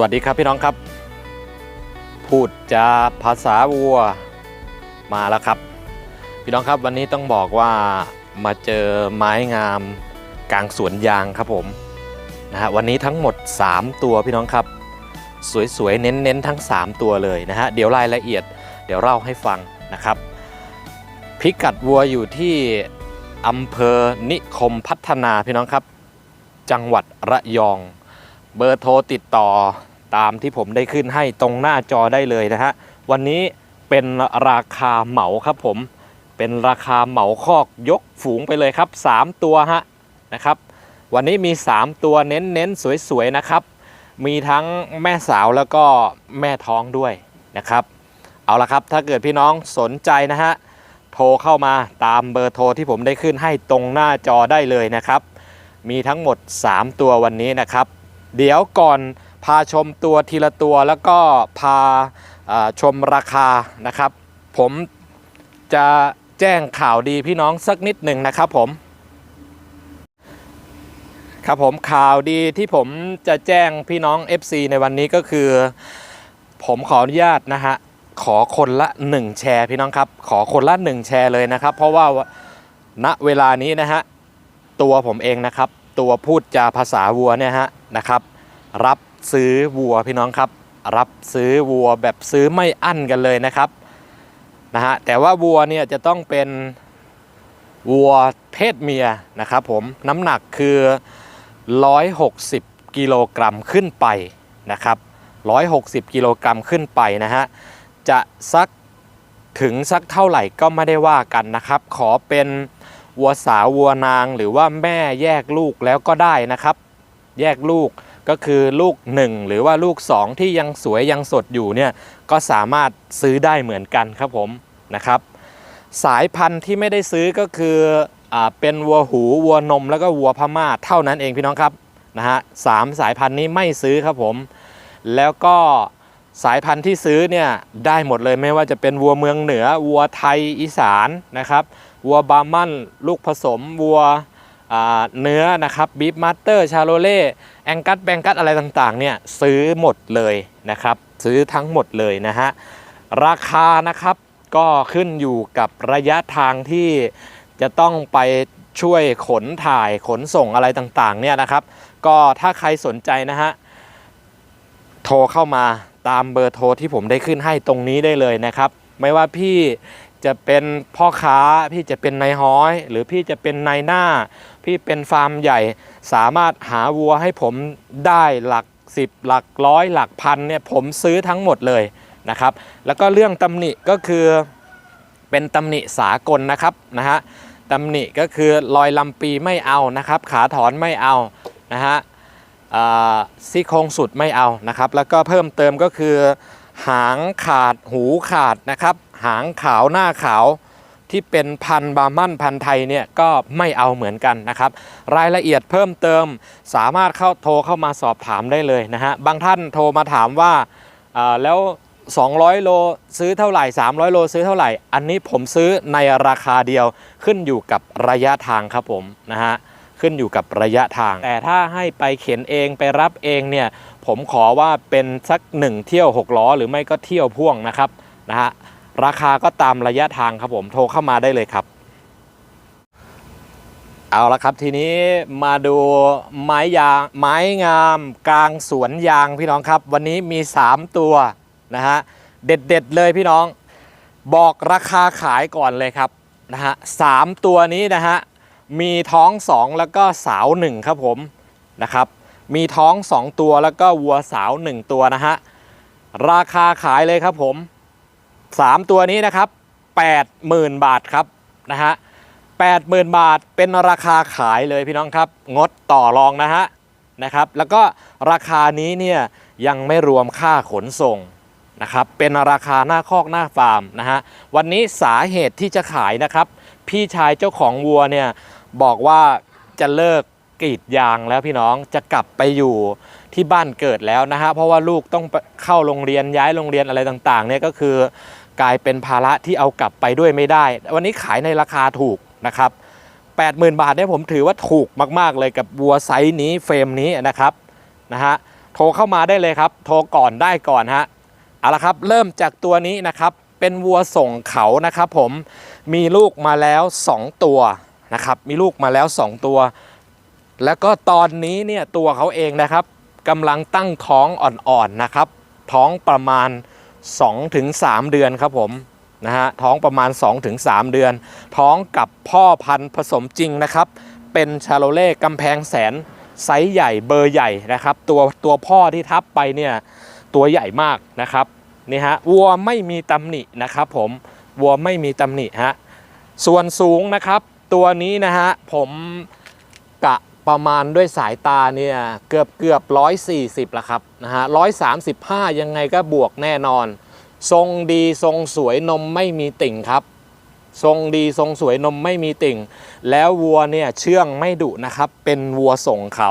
วัสดีครับพี่น้องครับ พูดจาภาษาวัวมาแล้วครับ พี่น้องครับวันนี้ต้องบอกว่ามาเจอไม้งามกลางสวนยางครับผมนะฮะวันนี้ทั้งหมด 3 ตัวพี่น้องครับ สวยๆเน้นๆทั้ง 3 ตัวเลยนะฮะเดี๋ยวรายละเอียดเดี๋ยวเล่าให้ฟังนะครับ พิกัดวัวอยู่ที่อำเภอนิคมพัฒนาพี่น้องครับ จังหวัดระยอง เบอร์โทรติดต่อตามที่ผมได้ขึ้นให้ตรงหน้าจอได้เลยนะฮะ วันนี้เป็นราคาเหมาครับผม เป็นราคาเหมาคอกยกฝูงไปเลยครับ 3 ตัวฮะนะครับ วันนี้มี 3 ตัวเน้นๆสวยๆนะครับ มีทั้งแม่สาวแล้วก็แม่ท้องด้วยนะครับ เอาละครับถ้าเกิดพี่น้องสนใจนะฮะโทรเข้ามาตามเบอร์โทรที่ผมได้ขึ้นให้ตรงหน้าจอได้เลยนะครับ มีทั้งหมด 3 ตัววันนี้นะครับ เดี๋ยวก่อนพาชมตัวทีละตัวแล้วก็พาชมราคานะครับ ผมจะแจ้งข่าวดีพี่น้องสักนิดหนึ่งนะครับผม ครับผมข่าวดีที่ผมจะแจ้งพี่น้อง FC ในวันนี้ก็คือ ผมขออนุญาตนะฮะขอคนละ 1 แชร์พี่น้องครับ ขอคนละ 1 แชร์เลยนะครับ เพราะว่าณเวลานี้นะฮะตัวผมเองนะครับ ตัวพูดจาภาษาวัวเนี่ยฮะนะครับ รับซื้อวัวพี่น้องครับ รับซื้อวัวแบบซื้อไม่อั้นกันเลยนะครับนะฮะแต่ว่าวัวเนี่ยจะต้องเป็นวัวเพศเมียนะครับผมน้ำหนักคือ 160 กิโลกรัมขึ้นไปนะครับ 160 กิโลกรัมขึ้นไปนะฮะจะสักถึงสักเท่าไหร่ก็ไม่ได้ว่ากันนะครับ ขอเป็น วัวสาววัวนางหรือว่าแม่แยกลูกแล้วก็ได้นะครับ แยกลูกก็คือลูก 1 หรือว่าลูก 2 ที่ยังสวยยังสดอยู่เนี่ยก็สามารถซื้อได้เหมือนกันครับผมนะครับ สายพันธุ์ที่ไม่ได้ซื้อก็คืออเป็นวัวหูวัวนมแล้วก็วัวพม่าเท่านั้นเองพี่น้องครับนะฮะสามสายพันธุ์นี้ไม่ซื้อครับผม แล้วก็สายพันธุ์ที่ซื้อเนี่ยได้หมดเลยไม่ว่าจะเป็นวัวเมืองเหนือวัวไทยอีสานนะครับ วัวบาร์มันลูกผสมวัวเนื้อนะครับบีฟมาสเตอร์ชาโลเล่แองกัสแบงกัสอะไรต่างๆเนี่ยซื้อหมดเลยนะครับซื้อทั้งหมดเลยนะฮะราคานะครับก็ขึ้นอยู่กับระยะทางที่จะต้องไปช่วยขนถ่ายขนส่งอะไรต่างๆเนี่ยนะครับ ก็ถ้าใครสนใจนะฮะโทรเข้ามาตามเบอร์โทรที่ผมได้ขึ้นให้ตรงนี้ได้เลยนะครับ ไม่ว่าพี่ จะเป็นพ่อค้า พี่จะเป็นนายฮ้อย หรือพี่จะเป็นนายหน้า พี่เป็นฟาร์มใหญ่ สามารถหาวัวให้ผมได้หลัก10หลักร้อยหลักพันเนี่ยผมซื้อทั้งหมดเลยนะครับ แล้วก็เรื่องตำหนิก็คือเป็นตำหนิสากลนะครับนะฮะตำหนิก็คือรอยลำปีไม่เอานะครับ ขาถอนไม่เอานะฮะซี่โครงสุดไม่เอานะครับ แล้วก็เพิ่มเติมก็คือ หางขาดหูขาดนะครับ หางขาวหน้าขาวที่เป็นพันบามั่นพันไทยเนี่ยก็ไม่เอาเหมือนกันนะครับ รายละเอียดเพิ่มเติมสามารถเข้าโทรเข้ามาสอบถามได้เลยนะฮะบางท่านโทรมาถามว่าอ่าแล้ว 200 โลซื้อเท่าไหร่ 300 โลซื้อเท่าไหร่ อันนี้ผมซื้อในราคาเดียวขึ้นอยู่กับระยะทางครับผมนะฮะ ขึ้นอยู่กับระยะทาง แต่ถ้าให้ไปเข็นเองไปรับเองเนี่ยผมขอว่าเป็นสักหนึ่งเที่ยว 6 ล้อ หรือไม่ก็เที่ยวพ่วงนะครับนะฮะราคาก็ตามระยะทางครับผมโทรเข้ามาได้เลยครับ เอาละครับทีนี้มาดูไม้ยางไม้งามกลางสวนยางพี่น้องครับ วันนี้มี 3 ตัวนะฮะเด็ดๆเลยพี่น้อง บอกราคาขายก่อนเลยครับนะฮะสามตัวนี้นะฮะ มีท้อง 2 แล้วก็สาว 1 ครับผมนะครับมีท้อง 2 ตัวแล้วก็วัวสาว 1 ตัวนะฮะราคาขายเลยครับผม 3 ตัวนี้นะครับ 80,000 บาทครับนะฮะ80,000 บาทเป็นราคาขายเลยพี่น้องครับ งดต่อรองนะฮะนะครับแล้วก็ราคานี้เนี่ยยังไม่รวมค่าขนส่งนะครับเป็นราคาหน้าคอกหน้าฟาร์มนะฮะวันนี้สาเหตุที่จะขายนะครับ พี่ชายเจ้าของวัวเนี่ย บอกว่าจะเลิกกรีดยางแล้วพี่น้องจะกลับไปอยู่ที่บ้านเกิดแล้วนะฮะเพราะว่าลูกต้องเข้าโรงเรียนย้ายโรงเรียนอะไรต่างๆเนี่ยก็คือกลายเป็นภาระที่เอากลับไปด้วยไม่ได้ วันนี้ขายในราคาถูกนะครับ 80,000 บาทเนี่ยผมถือว่าถูกมากๆเลยกับวัวไซส์นี้เฟรมนี้นะครับนะฮะโทรเข้ามาได้เลยครับ โทรก่อนได้ก่อนฮะเอาละครับเริ่มจากตัวนี้นะครับเป็นวัวส่งเขานะครับผมมีลูกมาแล้ว 2 ตัว นะครับมีลูกมาแล้ว 2 ตัว แล้วก็ตอนนี้เนี่ยตัวเขาเองนะครับกำลังตั้งท้องอ่อนๆนะครับ ท้องประมาณ 2-3 เดือนครับผมนะฮะท้องประมาณ 2-3 เดือน ท้องกับพ่อพันธุ์ผสมจริงนะครับ เป็นชาโลเล่กำแพงแสนไซส์ใหญ่เบอร์ใหญ่นะครับ ตัวตัวพ่อที่ทับไปเนี่ยตัวใหญ่มากนะครับนี่ฮะวัวไม่มีตำหนินะครับผมวัวไม่มีตำหนิฮะส่วนสูงนะครับ ตัวนี้นะฮะผมกะประมาณด้วยสายตาเนี่ยเกือบเกือบร้อยสี่สิบละครับนะฮะร้อยสามสิบห้ายังไงก็บวกแน่นอน ทรงดีทรงสวยนมไม่มีติ่งครับ ทรงดีทรงสวยนมไม่มีติ่ง แล้ววัวเนี่ยเชื่องไม่ดุนะครับ เป็นวัวส่งเขา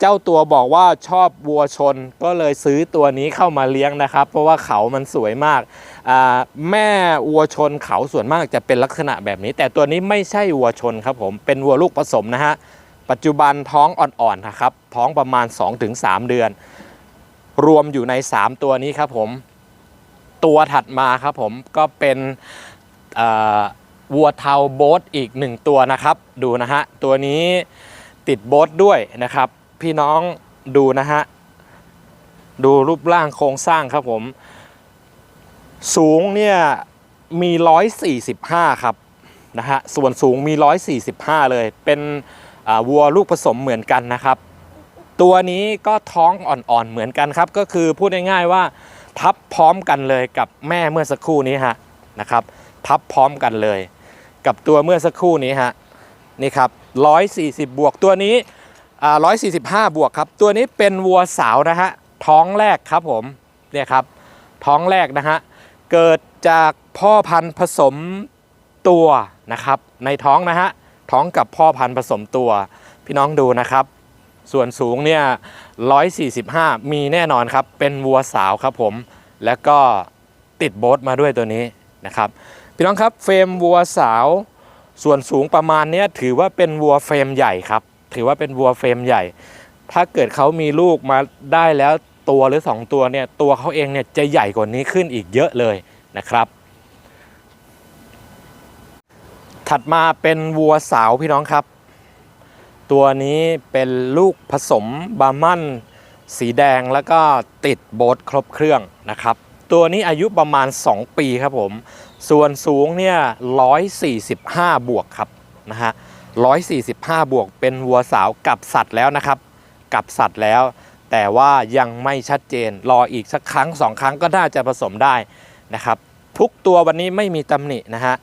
เจ้าตัวบอกว่าชอบวัวชนก็เลยซื้อตัวนี้เข้ามาเลี้ยงนะครับ เพราะว่าเขามันสวยมาก แม่วัวชนเขาส่วนมากจะเป็นลักษณะแบบนี้ แต่ตัวนี้ไม่ใช่วัวชนครับผมเป็นวัวลูกผสมนะฮะปัจจุบันท้องอ่อนๆนะครับท้องประมาณ 2-3 เดือน รวมอยู่ใน 3 ตัวนี้ครับผมตัวถัดมาครับผมก็เป็นวัวเทาโบทอีกหนึ่งตัวนะครับ ดูนะฮะตัวนี้ติดโบทด้วยนะครับ พี่น้องดูนะฮะ ดูรูปร่างโครงสร้างครับผม สูงเนี่ยมี 145 ครับนะฮะ ส่วนสูงมี 145 เลย เป็นวัวลูกผสมเหมือนกันนะครับ ตัวนี้ก็ท้องอ่อนๆเหมือนกันครับ ก็คือพูดง่ายๆว่าทับพร้อมกันเลยกับแม่เมื่อสักครู่นี้ฮะนะครับ ทับพร้อมกันเลย กับตัวเมื่อสักครู่นี้ฮะนี่ครับ 140 บวกตัวนี้ 145 บวกครับ ตัวนี้เป็นวัวสาวนะฮะ ท้องแรกครับผม เนี่ยครับ ท้องแรกนะฮะ เกิดจากพ่อพันธุ์ผสมตัวนะครับ ในท้องนะฮะ ท้องกับพ่อพันธุ์ผสมตัว พี่น้องดูนะครับ ส่วนสูงเนี่ย 145 มีแน่นอนครับ เป็นวัวสาวครับผม แล้วก็ติดโบ๊ทมาด้วยตัวนี้นะครับ พี่น้องครับ เฟรมวัวสาว ส่วนสูงประมาณเนี้ยถือว่าเป็นวัวเฟรมใหญ่ครับ ถือว่าเป็นวัวเฟรมใหญ่ ถ้าเกิดเขามีลูกมาได้แล้วตัวหรือ 2 ตัวเนี่ยตัวเขาเองเนี่ยจะใหญ่กว่านี้ขึ้นอีกเยอะเลยนะครับ ถัดมาเป็นวัวสาวพี่น้องครับ ตัวนี้เป็นลูกผสมบาร์มันสีแดงแล้วก็ติดโบทครบเครื่องนะครับ ตัวนี้อายุประมาณ 2 ปีครับผม ส่วนสูงเนี่ย145 บวกครับนะฮะ 145 บวกเป็นวัวสาวกับสัตว์แล้วนะครับ กับสัตว์แล้ว แต่ว่ายังไม่ชัดเจนรออีกสักครั้งสองครั้งก็น่าจะผสมได้นะครับ ทุกตัววันนี้ไม่มีตำหนินะฮะ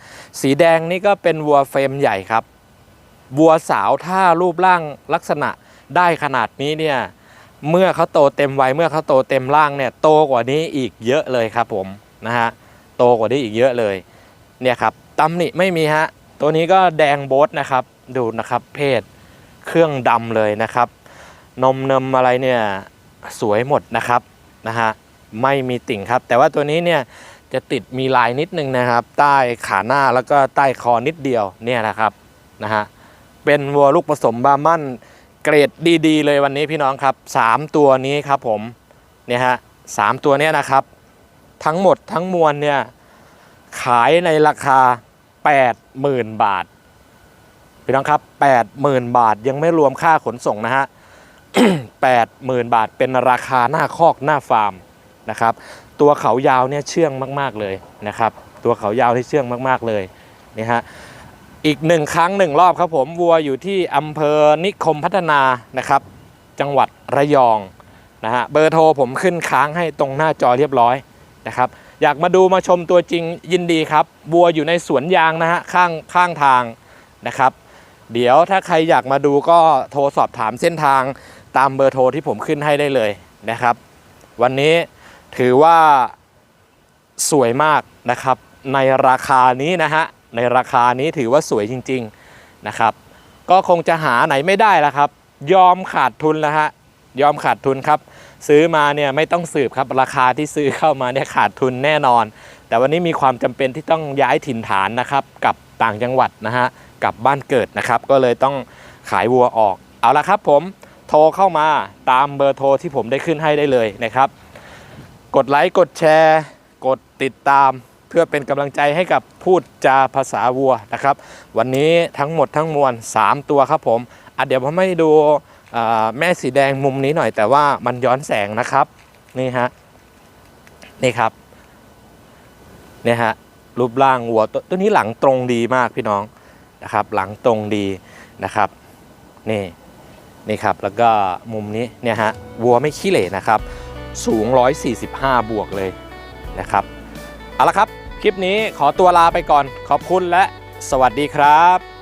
สีแดงนี่ก็เป็นวัวเฟรมใหญ่ครับวัวสาวถ้ารูปร่างลักษณะได้ขนาดนี้เนี่ยเมื่อเขาโตเต็มวัยเมื่อเขาโตเต็มร่างเนี่ยโตกว่านี้อีกเยอะเลยครับผมนะฮะโตกว่านี้อีกเยอะเลยเนี่ยครับตำหนิไม่มีฮะตัวนี้ก็แดงโบทนะครับ ดูนะครับเพศเครื่องดำเลยนะครับ นมเนมอะไรเนี่ยสวยหมดนะครับนะฮะไม่มีติ่งครับ แต่ว่าตัวนี้เนี่ยจะติดมีลายนิดนึงนะครับ ใต้ขาหน้าแล้วก็ใต้คอนิดเดียวเนี่ยนะครับนะฮะเป็นวัวลูกผสมบามันเกรดดีๆ เลยวันนี้พี่น้องครับ 3 ตัวนี้ครับผมเนี่ยฮะสามตัวเนี้ยนะครับ ทั้งหมดทั้งมวลเนี่ยขายในราคา 80,000 บาท พี่น้องครับ 80,000 บาทยังไม่รวมค่าขนส่งนะฮะ 80,000 บาทเป็นราคาหน้าคอกหน้าฟาร์มนะครับ ตัวเขายาวเนี่ยเชื่องมากๆเลยนะครับ ตัวเขายาวที่เชื่องมากๆเลยนี่ฮะ อีกหนึ่งครั้งหนึ่งรอบครับผมวัวอยู่ที่อำเภอนิคมพัฒนานะครับ จังหวัดระยองนะฮะเบอร์โทรผมขึ้นค้างให้ตรงหน้าจอเรียบร้อยนะครับอยากมาดูมาชมตัวจริงยินดีครับวัวอยู่ในสวนยางนะฮะข้างข้างทางนะครับ เดี๋ยวถ้าใครอยากมาดูก็โทรสอบถามเส้นทางตามเบอร์โทรที่ผมขึ้นให้ได้เลยนะครับ วันนี้ถือว่าสวยมากนะครับ ในราคานี้นะฮะในราคานี้ถือว่าสวยจริงๆนะครับ ก็คงจะหาไหนไม่ได้แล้วครับ ยอมขาดทุนแล้วฮะยอมขาดทุนครับ ซื้อมาเนี่ยไม่ต้องสืบครับราคาที่ซื้อเข้ามาเนี่ยขาดทุนแน่นอน แต่วันนี้มีความจำเป็นที่ต้องย้ายถิ่นฐานนะครับกับ ต่างจังหวัดนะฮะกลับบ้านเกิดนะครับ ก็เลยต้องขายวัวออก เอาละครับผมโทรเข้ามาตามเบอร์โทรที่ผมได้ขึ้นให้ได้เลยนะครับ กดไลค์กดแชร์ กดติดตาม เพื่อเป็นกำลังใจให้กับพูดจาภาษาวัวนะครับ วันนี้ทั้งหมดทั้งมวล 3 ตัวครับผมอะเดี๋ยวผมให้ดูแม่สีแดงมุมนี้หน่อยแต่ว่ามันย้อนแสงนะครับ นี่ฮะ นี่ครับ เนี่ยฮะ รูปร่างวัวตัวตัวนี้หลังตรงดีมากพี่น้องนะครับ หลังตรงดีนะครับนี่นี่ครับแล้วก็มุมนี้เนี่ยฮะวัวไม่ขี้เหร่นะครับ สูง 145 บวกเลยนะครับเอาละครับ คลิปนี้ขอตัวลาไปก่อนขอบคุณและสวัสดีครับ